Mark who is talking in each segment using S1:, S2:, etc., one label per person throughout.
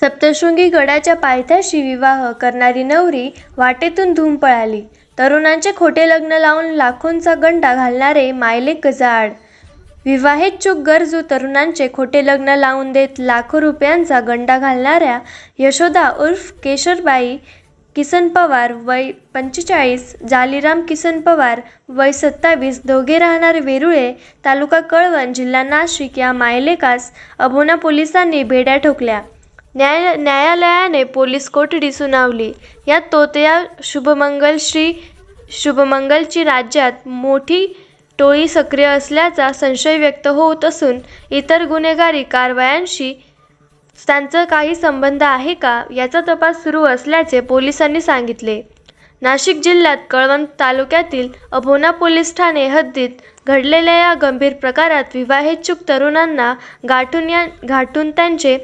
S1: सप्तशृंगी गडाच्या पायथ्याशी विवाह करणारी नवरी वाटेतून धूम पळाली. तरुणांचे खोटे लग्न लावून लाखोंचा गंडा घालणारे मायलेक गजाआड. विवाहेच्छुक गरजू तरुणांचे खोटे लग्न लावून देत लाखो रुपयांचा गंडा घालणाऱ्या यशोदा उर्फ केशरबाई किसन पवार वय पंचेचाळीस जालीराम किसन पवार वय सत्तावीस दोघे राहणारे वेरुळे तालुका कळवण जिल्हा नाशिक या मायलेकास अभोना पोलिसांनी भेड्या ठोकल्या. न्याय न्यायालयाने पोलीस कोठडी सुनावली. यात तोतया शुभमंगल श्री शुभमंगलची राज्यात मोठी टोळी सक्रिय असल्याचा संशय व्यक्त होत असून इतर गुन्हेगारी कारवायांशी त्यांचा काही संबंध आहे का? याचा तपास सुरू असल्याचे पोलिसांनी सांगितले. नाशिक जिल्ह्यात कळवण तालुक्यातील अभोना पोलीस ठाणे हद्दीत घडलेल्या या गंभीर प्रकारात विवाहेच्छुक तरुणांना गाठून या गाठून त्यांचे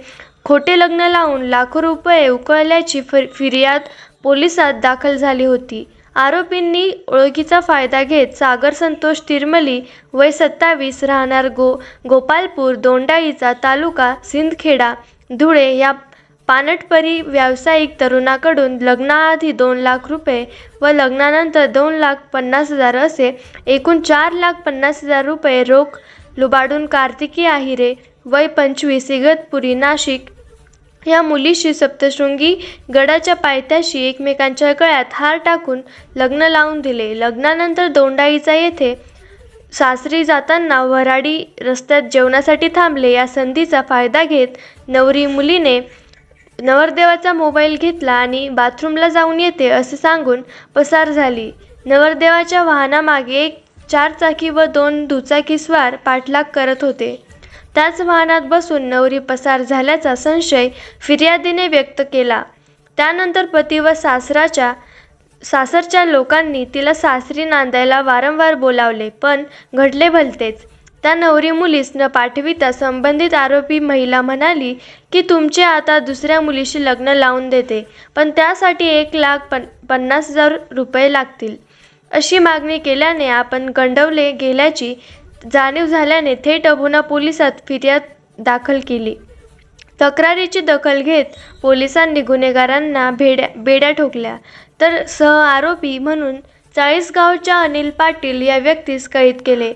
S1: खोटे लग्न लावून लाखो रुपये उकळल्याची फिर्याद पोलिसात दाखल झाली होती. आरोपींनी ओळखीचा फायदा घेत सागर संतोष तिरमली वय सत्तावीस राहणार गो गोपालपूर दोंडाईचा तालुका सिंदखेडा धुळे या पानटपरी व्यावसायिक तरुणाकडून लग्नाआधी दोन लाख रुपये व लग्नानंतर दोन लाख पन्नास हजार असे एकूण चार लाख पन्नास हजार रुपये रोख लुबाडून कार्तिकी आहिरे वय पंचवीस इगतपुरी नाशिक या मुलीशी सप्तशृंगी गडाच्या पायथ्याशी एकमेकांच्या गळ्यात हार टाकून लग्न लावून दिले. लग्नानंतर दोंडाईचा येथे सासरी जाताना वराडी रस्त्यात जेवणासाठी थांबले. या संधीचा फायदा घेत नवरी मुलीने नवरदेवाचा मोबाईल घेतला आणि बाथरूमला जाऊन येते असे सांगून पसार झाली. नवरदेवाच्या वाहनामागे एक चारचाकी व दोन दुचाकी स्वार पाठलाग करत होते. त्याच वाहनात बसून नवरी पसार झाल्याचा संशय फिर्यादीने व्यक्त केला. त्यानंतर पती व सासराच्या सासरच्या लोकांनी तिला सासरी नांदायला वारंवार बोलावले पण घडले भलतेच. त्या नवरी मुलीस न पाठविता संबंधित आरोपी महिला म्हणाली की तुमचे आता दुसऱ्या मुलीशी लग्न लावून देते पण त्यासाठी एक लाख पन पन्नास हजार रुपये लागतील. अशी मागणी केल्याने आपण गंडवले गेल्याची जाणीव झाल्याने थेट अभोना पोलिसात फिर्याद दाखल केली. तक्रारीची दखल घेत पोलिसांनी गुन्हेगारांना भेड्या बेड्या ठोकल्या. तर सहआरोपी म्हणून चाळीसगावच्या अनिल पाटील या व्यक्तीस कैद केले.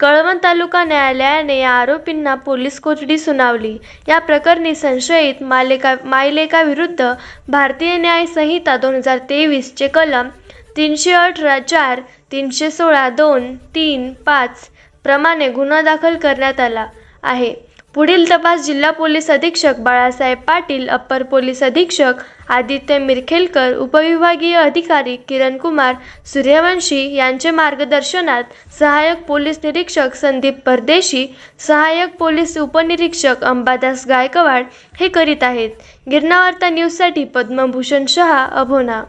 S1: कळवण तालुका न्यायालयाने या आरोपींना पोलीस कोठडी सुनावली. या प्रकरणी संशयित मालेका मायलेकाविरुद्ध भारतीय न्याय संहिता दोन हजार तेवीसचे कलम तीनशे अठरा चार तीनशे सोळा दोन तीन पाच प्रमाणे गुन्हा दाखल करण्यात आला आहे. पुढील तपास जिल्हा पोलीस अधीक्षक बाळासाहेब पाटील अप्पर पोलीस अधीक्षक आदित्य मिरखेलकर उपविभागीय अधिकारी किरण कुमार सूर्यवंशी यांचे मार्गदर्शनात सहाय्यक पोलीस निरीक्षक संदीप परदेशी सहाय्यक पोलीस उपनिरीक्षक अंबादास गायकवाड हे करीत आहेत. गिरणावार्ता न्यूजसाठी पद्मभूषण शहा अभोना.